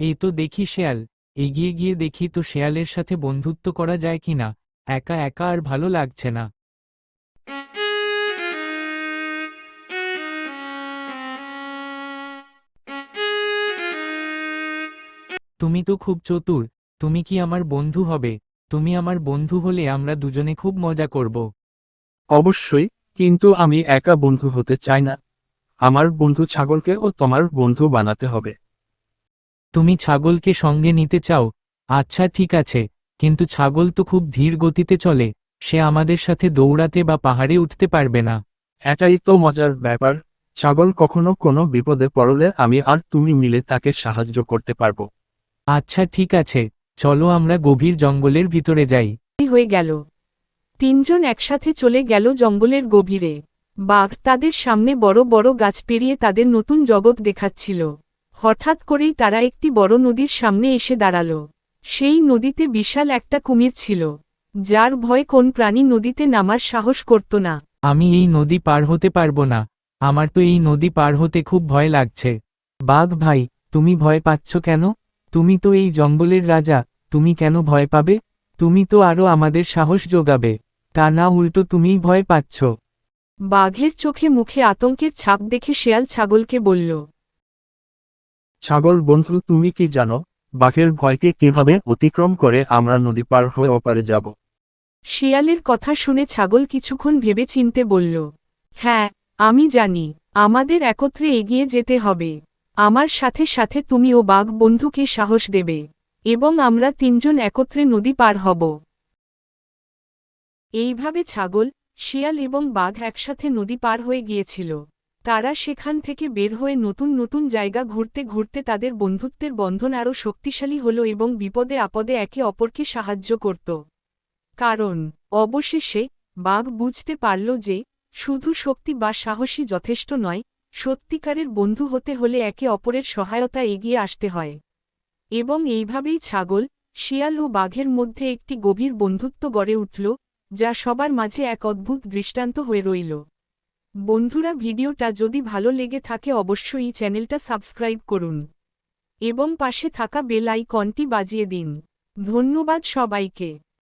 এই তো দেখি শেয়াল। এগিয়ে গিয়ে দেখি তো শেয়ালের সাথে বন্ধুত্ব করা যায় কিনা। একা একা আর ভালো লাগছে না। তুমি তো খুব চতুর। তুমি কি আমার বন্ধু হবে? তুমি আমার বন্ধু হলে আমরা দুজনে খুব মজা করব। অবশ্যই, কিন্তু আমি একা বন্ধু হতে চাই না। আমার বন্ধু ছাগলকেও তোমার বন্ধু বানাতে হবে। তুমি ছাগলকে সঙ্গে নিতে চাও? আচ্ছা ঠিক আছে কিন্তু ছাগল তো খুব ধীর গতিতে চলে সে আমাদের সাথে দৌড়াতে বা পাহাড়ে উঠতে পারবে না। এটাই তো মজার ব্যাপার। ছাগল কখনো কোনো বিপদে পড়লে আমি আর তুমি মিলে তাকে সাহায্য করতে পারব। আচ্ছা ঠিক আছে চলো আমরা গভীর জঙ্গলের ভিতরে যাই। হয়ে গেল। তিনজন একসাথে চলে গেল জঙ্গলের গভীরে। বাঘ তাদের সামনে বড় বড় গাছ পেরিয়ে তাদের নতুন জগৎ দেখাচ্ছিল। হঠাৎ করেই তারা একটি বড় নদীর সামনে এসে দাঁড়াল। সেই নদীতে বিশাল একটা কুমির ছিল যার ভয় কোন প্রাণী নদীতে নামার সাহস করত না। আমি এই নদী পার হতে পারব না আমার তো এই নদী পার হতে খুব ভয় লাগছে। বাঘ ভাই তুমি ভয় পাচ্ছ কেন? তুমি তো এই জঙ্গলের রাজা তুমি কেন ভয় পাবে? তুমি তো আরও আমাদের সাহস যোগাবে তা না উল্টো তুমিই ভয় পাচ্ছ। বাঘের চোখে মুখে আতঙ্কের ছাপ দেখে শেয়াল ছাগলকে বলল ছাগল বন্ধু, তুমি কি জানো, বাঘের ভয়কে কীভাবে অতিক্রম করে আমরা নদী পার হয়ে ওপারে যাব? শিয়ালের কথা শুনে ছাগল কিছুক্ষণ ভেবে চিনতে বলল হ্যাঁ আমি জানি, আমাদের একত্রে এগিয়ে যেতে হবে। আমার সাথে সাথে তুমি ও বাঘ বন্ধুকে সাহস দেবে, এবং আমরা তিনজন একত্রে নদী পার হব। এইভাবে ছাগল, শিয়াল এবং বাঘ একসাথে নদী পার হয়ে গিয়েছিল। তারা সেখান থেকে বের হয়ে নতুন নতুন জায়গা ঘুরতে ঘুরতে তাদের বন্ধুত্বের বন্ধন আরও শক্তিশালী হল এবং বিপদে আপদে একে অপরকে সাহায্য করত। কারণ, অবশেষে, বাঘ বুঝতে পারল যে, শুধু শক্তি বা সাহসী যথেষ্ট নয়, সত্যিকারের বন্ধু হতে হলে একে অপরের সহায়তা এগিয়ে আসতে হয়। এবং এইভাবেই ছাগল, শিয়াল ও বাঘের মধ্যে একটি গভীর বন্ধুত্ব গড়ে উঠল, যা সবার মাঝে এক অদ্ভুত দৃষ্টান্ত হয়ে রইল। বন্ধুরা, ভিডিওটা যদি ভালো লেগে থাকে অবশ্যই চ্যানেলটা সাবস্ক্রাইব করুন এবং পাশে থাকা বেল আইকনটি বাজিয়ে দিন। ধন্যবাদ সবাইকে।